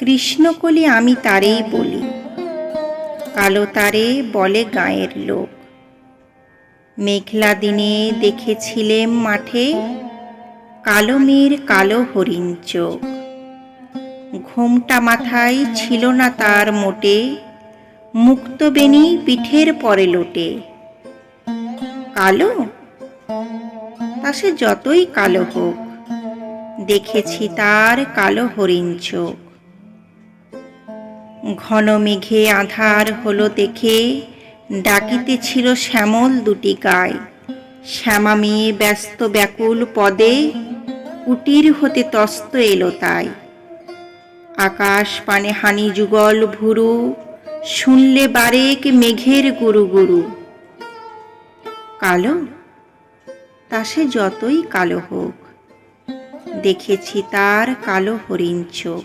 কৃষ্ণকলি আমি তারেই বলি। কালো তারে বলে গায়ের লোক। মেঘলা দিনে দেখেছিলেম মাঠে কালো মেয়ের কালো হরিণ চোখ। ঘোমটা মাথায় ছিল না তার মোটে, মুক্তবেণী পিঠের পরে লোটে। কালো? তা সে যতই কালো হোক, দেখেছি তার কালো হরিণ চোখ। ঘন মেঘে আধার হলো দেখে, ডাকিতেছিল শ্যামল দুটি গায়। শ্যামা মেয়ে ব্যস্ত ব্যাকুল পদে কুটির হতে তস্ত এলো তাই। আকাশ পানে হানি যুগল ভুরু, শুনলে বারেক মেঘের গুরু গুরু। কালো? তা সে যতই কালো হোক, দেখেছি তার কালো হরিণ চোখ।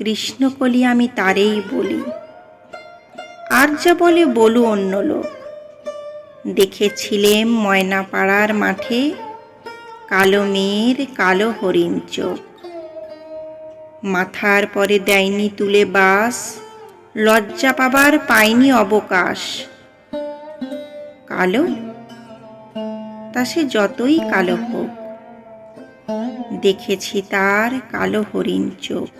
কৃষ্ণকলি আমি তারেই বলি। আর যা বলে বলু অন্য লোক। দেখেছিলেম ময়নাপাড়ার মাঠে কালো মেয়ের কালো হরিণ চোখ। মাথার পরে দেয়নি তুলে বাস, লজ্জা পাবার পায়নি অবকাশ। কালো? তা সে যতই কালো হোক, দেখেছি তার কালো হরিণ চোখ।